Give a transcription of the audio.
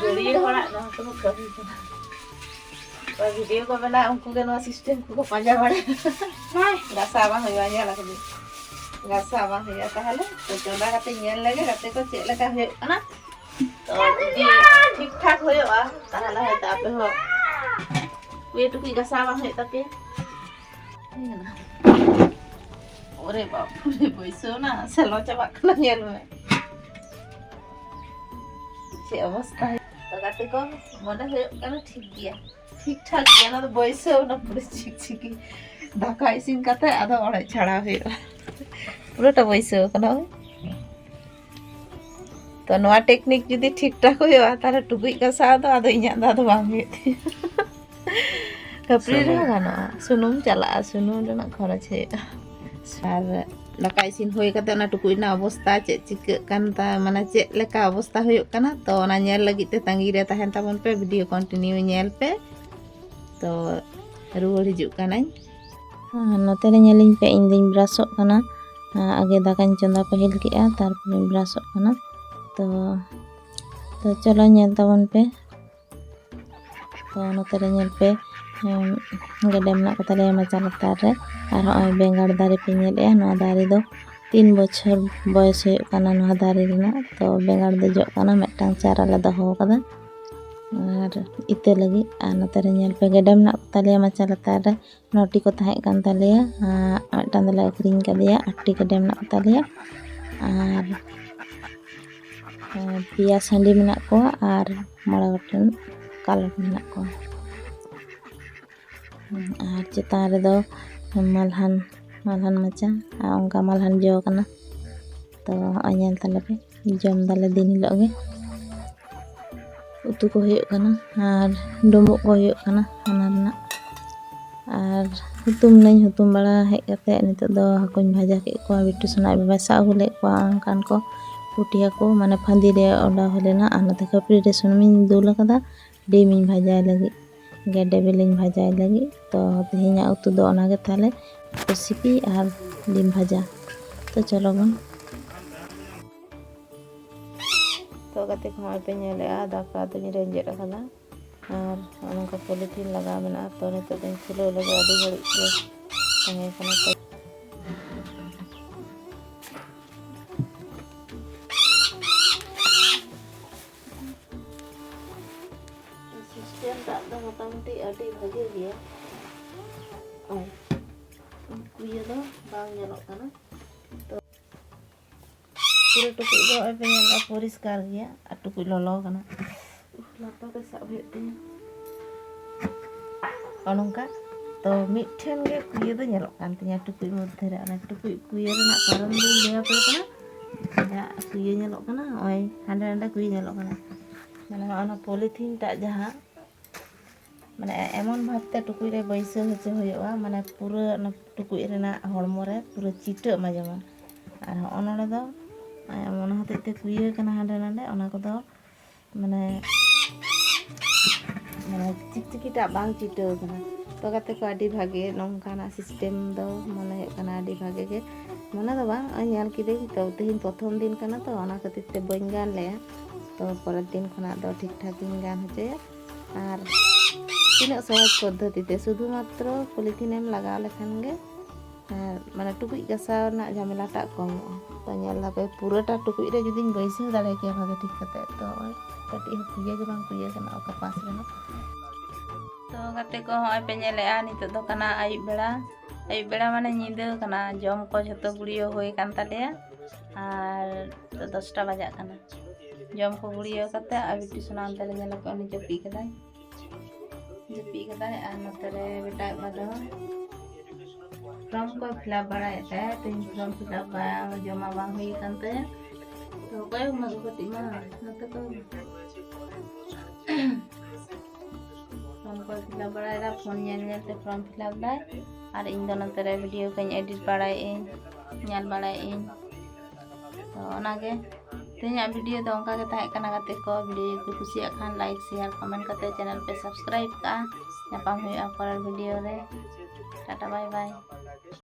Goleiro rolar. Não, tô no campo. Goleiro como ela, um cuga não assiste, um cuga panja agora. Vai. Gasava, não ia ela comigo. Gasava, não ia estar ali. Porque eu lá tem ela, ela tem que ter, ela tá vendo. Ana? Thì khác thôi ạ, ta là hệ tạp được rồi. Quý tôi quý gasava hệ tạp kia. Ủa đây bảo, đây bởi sớm là sẽ lo cho bạn rất là nhiều rồi. সে অবস্থা তাতে কম মনে হয় কেন ঠিক গিয়া ঠিকঠাক গিয়া না তো বয়সেও না পুরো ছিকছিকি ধাক্কা ইসিন কাতে আধা অড়াই ছাড়া হইল পুরোটা বয়সেও কেন ᱛᱚ ᱱᱚᱣᱟ ᱴᱮᱠᱱᱤᱠ ᱡᱩᱫᱤ ᱴᱷᱤᱠ ᱴᱷᱟᱠ ᱦᱩᱭᱩᱜᱼᱟ ᱛᱟᱦᱚᱞᱮ ᱴᱩᱠᱩᱡ ᱜᱟᱥᱟᱣ ᱫᱚ ᱟᱫᱚ ᱤᱧᱟᱹᱜ ᱫᱚ ᱟᱫᱚ ᱵᱟᱝ ᱦᱩᱭᱩᱜ ᱛᱤᱧᱟᱹ ᱠᱷᱟᱹᱯᱨᱤ ᱨᱮᱦᱚᱸ ᱜᱟᱱᱚᱜᱼᱟ ᱥᱩᱱᱩᱢ ᱪᱟᱞᱟᱜᱼᱟ ᱥᱩᱱᱩᱢ ᱨᱮᱱᱟᱜ ᱠᱷᱚᱨᱚᱪ ᱦᱩᱭᱩᱜᱼᱟ ᱟᱨ nakai sin hoi kata na tukui na abosta cek cike kan ta mana cek leka abosta hoi kana to na nyel lagi te tanggi dia tahan pe video continue nyel pe to ruwul hijuk kana ah no te nyelin pe indin brasok kana ah age dakan pahil ki a tar pun brasok kana to to calon nyel ta pe to no te nyel pe ᱜᱟᱰᱟ ᱢᱮᱱᱟᱜ ᱠᱚ ᱛᱟᱞᱮᱭᱟ ᱢᱟᱪᱟ ᱞᱟᱛᱟᱨ ᱨᱮ ᱟᱨ ᱦᱚᱸᱜᱼᱚᱭ ᱵᱮᱸᱜᱟᱲ ᱫᱟᱨᱮ ᱯᱮ ᱧᱮᱞᱮᱜᱼᱟ ᱱᱚᱣᱟ ᱫᱟᱨᱮ ᱫᱚ ᱛᱤᱱ ᱵᱚᱪᱷᱚᱨ ᱵᱚᱭᱮᱥ ᱦᱩᱭᱩᱜ ᱠᱟᱱᱟ ᱱᱚᱣᱟ ᱫᱟᱨᱮ ᱨᱮᱱᱟᱜ ᱛᱚ ᱵᱮᱸᱜᱟᱲ ᱫᱚ ᱡᱚᱜ ᱠᱟᱱᱟ ᱢᱤᱫᱴᱟᱝ ᱪᱟᱨᱟ ᱞᱮ ᱫᱚᱦᱚ ᱟᱠᱟᱫᱟ ᱟᱨ ᱤᱛᱟᱹ ᱞᱟᱹᱜᱤᱫ ᱟᱨ ᱱᱚᱛᱮ ᱨᱮ ᱧᱮᱞ ᱯᱮ ᱜᱮᱰᱮ ᱢᱮᱱᱟᱜ ᱠᱚ ᱛᱟᱞᱮᱭᱟ ᱢᱟᱪᱟ ᱞᱟᱛᱟᱨ ᱨᱮ ᱱᱚᱴᱤ ᱠᱚ ᱛᱟᱦᱮᱸ ᱠᱟᱱ ᱛᱟᱞᱮᱭᱟ ᱢᱤᱫᱴᱟᱝ ᱫᱚᱞᱮ ᱟᱹᱠᱷᱨᱤᱧ ᱠᱟᱫᱮᱭᱟ ᱟᱴᱴᱤ ᱜᱮᱰᱮ ᱢᱮᱱᱟᱜ ᱠᱚ ᱛᱟᱞᱮᱭᱟ ᱟᱨ ᱯᱮᱭᱟ ᱥᱟᱺᱰᱤ ᱢᱮᱱᱟᱜ ᱠᱚᱣᱟ ᱟᱨ ᱢᱚᱬᱮ ᱜᱚᱴᱮᱱ ᱠᱟᱞᱚᱴ ᱢᱮᱱᱟᱜ ᱠᱚᱣᱟ ᱟᱨ ᱪᱮᱛᱟᱱ ᱨᱮᱫᱚ ᱢᱟᱞᱦᱟᱱ ᱢᱟᱞᱦᱟᱱ ᱢᱟᱪᱟ ᱟᱨ ᱚᱱᱠᱟ ᱢᱟᱞᱦᱟᱱ ᱡᱚ ᱠᱟᱱᱟ ᱛᱚ ᱦᱚᱸᱜᱼᱚᱭ ᱧᱮᱞ ᱛᱟᱞᱮ ᱯᱮ ᱡᱚᱢ ᱫᱟᱞᱮ ᱫᱤᱱ ᱦᱤᱞᱳᱜ ᱜᱮ ᱩᱛᱩ ᱠᱚ ᱦᱩᱭᱩᱜ ᱠᱟᱱᱟ ᱟᱨ ᱰᱩᱸᱵᱩᱜ ᱠᱚ ᱦᱩᱭᱩᱜ ᱠᱟᱱᱟ ᱚᱱᱟ ᱨᱮᱱᱟᱜ ᱟᱨ ᱦᱩᱛᱩᱢ ᱱᱟᱹᱧ ᱦᱩᱛᱩᱢ ᱵᱟᱲᱟ ᱦᱮᱡ ᱠᱟᱛᱮᱫ ᱱᱤᱛᱚᱜ ᱫᱚ ᱦᱟᱹᱠᱩᱧ ᱵᱷᱟᱡᱟ ᱠᱮᱫ ᱠᱚᱣᱟ ᱵᱤᱴᱩ ᱥᱚᱱᱟᱡ ᱵᱟᱵᱟᱭ ᱥᱟᱵ ᱟᱹᱜᱩ ᱞᱮᱫ ᱠᱚᱣᱟ ᱚᱱᱠᱟᱱ ᱠᱚ ᱯᱩᱴᱤ ᱦᱟᱹᱠᱩ ᱢᱟᱱᱮ ᱯᱷᱟᱸᱫᱤ ᱨᱮ ᱚᱰᱟᱣ ᱦᱩᱭ ᱞᱮᱱᱟ ᱟᱨ ᱱᱚᱛᱮ ᱠᱷᱟᱹᱯᱨᱤ ᱨᱮ ᱥᱩᱱᱩᱢᱤᱧ ᱫᱩᱞ ᱟᱠᱟᱫᱟ ᱰᱤᱢᱤᱧ ᱵᱷᱟᱡᱟᱭ ᱞᱟᱹᱜᱤᱫ ᱜᱮᱰᱮ ᱵᱤᱞᱤᱧ ᱵᱷᱟᱡᱟᱭ ᱞᱟᱹᱜᱤᱫ ᱛᱚ ᱛᱮᱦᱮᱧᱟᱜ ᱩᱛᱩ ᱫᱚ ᱚᱱᱟᱜᱮ ᱛᱟᱦᱞᱮ ᱨᱮᱥᱤᱯᱤ ᱟᱨ ᱰᱤᱢ ᱵᱷᱟᱡᱟ ᱛᱚ ᱪᱚᱞᱚ ᱵᱚᱱ ᱛᱚ ᱜᱟᱛᱮ ᱠᱚ ᱦᱚᱸᱜᱼᱚᱭ ᱯᱮ ᱧᱮᱞᱮᱜᱼᱟ ᱫᱟᱠᱟ ᱫᱚᱧ ᱨᱮᱸᱡᱮᱫ ᱟᱠᱟᱫᱟ ᱟᱨ ᱱᱚᱝᱠᱟ ᱯᱚᱞᱤᱛᱷᱤᱱ ᱞᱟᱜᱟᱣ ᱢᱮᱱᱟᱜᱼᱟ ᱛᱚ ᱱᱤᱛᱚᱜ ᱫᱚᱧ ᱠᱷᱩᱞᱟᱹᱣ ᱞᱟᱹᱜᱤᱫ ᱟᱹᱰᱤ ᱜᱷᱟᱹᱲᱤᱡ ᱜᱮ ᱛᱟᱦᱮᱸ ᱠᱟᱱᱟ tanti ade bhagya gya oh. ang kuya to bang nyelok kana to kira tuku do ade eh, yang la poris kar gya atu ah, kuy lolo kana uh lapa kesa bhe te anong ka to mitchen ge kuya do nyalok kan tanya tuku mo thare ana tuku kuya re na karan din dia pa kana ya kuya nyalok kana oi handa handa kuya nyalok kana mana ana tak jahat ᱢᱟᱱᱮ ᱮᱢᱚᱱ ᱵᱷᱟᱵᱽᱛᱮ ᱴᱩᱠᱩᱡ ᱨᱮ ᱵᱟᱹᱭᱥᱟᱹᱣ ᱦᱚᱪᱚ ᱦᱩᱭᱩᱜᱼᱟ ᱢᱟᱱᱮ ᱯᱩᱨᱟᱹ ᱚᱱᱟ ᱴᱩᱠᱩᱡ ᱨᱮᱱᱟᱜ ᱦᱚᱲᱢᱚ ᱨᱮ ᱯᱩᱨᱟᱹ ᱪᱤᱴᱟᱹᱜ ᱢᱟ ᱡᱮᱢᱚᱱ ᱟᱨ ᱦᱚᱸᱜᱼᱚ ᱱᱚᱰᱮ ᱫᱚ ᱚᱱᱟ ᱦᱚᱛᱮᱡ ᱛᱮ ᱛᱩᱭᱟᱹ ᱠᱟᱱᱟ ᱦᱟᱸᱰᱮ ᱱᱟᱰᱮ ᱚᱱᱟ ᱠᱚᱫᱚ ᱢᱟᱱᱮ ᱢᱟᱱᱮ ᱪᱤᱠᱪᱤᱠᱤᱴᱟᱜ ᱵᱟᱝ ᱪᱤᱴᱟᱹᱣ ᱠᱟᱱᱟ ᱛᱚ ᱜᱟᱛᱮ ᱠᱚ ᱟᱹᱰᱤ ᱵᱷᱟᱜᱮ ᱱᱚᱝᱠᱟᱱᱟᱜ ᱥᱤᱥᱴᱮᱢ ᱫᱚ ᱢᱚᱱᱮ ᱦᱩᱭᱩᱜ ᱠᱟᱱᱟ ᱟᱹᱰᱤ ᱵᱷᱟᱜᱮ ᱜᱮ ᱢᱚᱱᱮ ᱫᱚ ᱵᱟᱝ ᱧᱮᱞ ᱠᱤᱫᱟᱹᱧ ᱛᱚ ᱛᱮᱦᱮᱧ ᱯᱨᱚᱛᱷᱚᱢ ᱫᱤᱱ ᱠᱟᱱᱟ ᱛᱚ ᱚᱱᱟ ᱠᱷᱟᱹᱛᱤᱨ ᱛᱮ ᱵᱟᱹᱧ ᱜᱟᱱ ᱞᱮᱜᱼᱟ ᱛᱚ ᱯᱚᱨᱮᱨ ᱫᱤᱱ ᱠᱷᱚᱱᱟᱜ ᱫᱚ ᱴᱷᱤᱠ ᱴᱷᱟᱠᱤᱧ ᱜᱟᱱ ᱦᱚᱪᱚᱭᱟ ᱟᱨ ᱛᱤᱱᱟᱹᱜ ᱥᱚᱦᱚᱡᱽ ᱯᱚᱫᱽᱫᱷᱚᱛᱤ ᱛᱮ ᱥᱩᱫᱷᱩᱢᱟᱛᱨᱚ ᱯᱚᱞᱤᱛᱷᱤᱱᱮᱢ ᱞᱟᱜᱟᱣ ᱞᱮᱠᱷᱟᱱ ᱜᱮ ᱢᱟᱱᱮ ᱴᱩᱠᱩᱡ ᱜᱟᱥᱟᱣ ᱨᱮᱱᱟᱜ ᱡᱷᱟᱢᱮᱞᱟᱴᱟᱜ ᱠᱚᱢᱚᱜᱼᱟ ᱛᱚ ᱧᱮᱞ ᱫᱟᱯᱮ ᱯᱩᱨᱟᱹᱴᱟ ᱴᱩᱠᱩᱡ ᱨᱮ ᱡᱩᱫᱤᱧ ᱵᱟᱹᱭᱥᱟᱹᱣ ᱫᱟᱲᱮ ᱠᱮᱭᱟ ᱵᱷᱟᱜᱮ ᱴᱷᱤᱠ ᱠᱟᱛᱮᱫ ᱛᱚ ᱱᱚᱜᱼᱚᱭ ᱠᱟᱹᱴᱤᱡ ᱦᱚᱸ ᱠᱩᱭᱟᱹ ᱜᱮ ᱵᱟᱝ ᱠᱩᱭᱟᱹ ᱠᱟᱱᱟ ᱚᱠᱟ ᱯᱟᱥ ᱨᱮᱦᱚᱸ ᱛᱚ ᱜᱟᱛᱮ ᱠᱚ ᱦᱚᱸᱜᱼᱚᱭ ᱯᱮ ᱧᱮᱞᱮᱜᱼᱟ ᱱᱤᱛᱚᱜ ᱫᱚ ᱠᱟᱱᱟ ᱟᱹᱭᱩᱵ ᱵᱮᱲᱟ ᱟᱹᱭᱩᱵ ᱵᱮᱲᱟ ᱢᱟᱱᱮ ᱧᱤᱫᱟᱹ ᱠᱟᱱᱟ ᱡᱚᱢ ᱠᱚ ᱡᱷᱚᱛᱚ ᱜᱩᱲᱤᱭᱟᱹᱣ ᱦᱩᱭ ᱠᱟᱱ ᱛᱟᱞᱮᱭᱟ ᱟᱨ ᱫᱚᱥᱴᱟ ᱵᱟᱡᱟᱜ ᱠᱟᱱᱟ ᱡᱚᱢ ᱠᱚ ᱜᱩᱲᱤᱭᱟᱹᱣ ᱠᱟᱛᱮ ᱟᱨ ᱵᱤᱴᱤ ᱥᱚᱱᱟ ᱚᱱᱛᱮ ᱞᱮ ᱧᱮᱞ ᱠᱚ ᱩᱱᱤ ᱡᱟᱹᱯᱤᱫ ᱠᱮᱫᱟᱭ लिपि का है मतलब टाइप मतलब फॉर्म को फिलअप बढ़ाता है तो फॉर्म फिलअप जमा बांग हुई करते हैं तो कोई मत गति में तो तो फॉर्म को फिलअप बढ़ाया फोन जान जाते फॉर्म फिलअप दाय और इन दोनों तरह वीडियो को एडिट बढ़ाए ᱧᱮᱞ ᱵᱟᱲᱟᱭ ᱤᱧ ᱛᱚ ᱚᱱᱟᱜᱮ Tanya video dong kak kita akan angkat teko video itu akan like share komen kata channel subscribe kak. Nyapa mui aku video deh. Tata bye bye.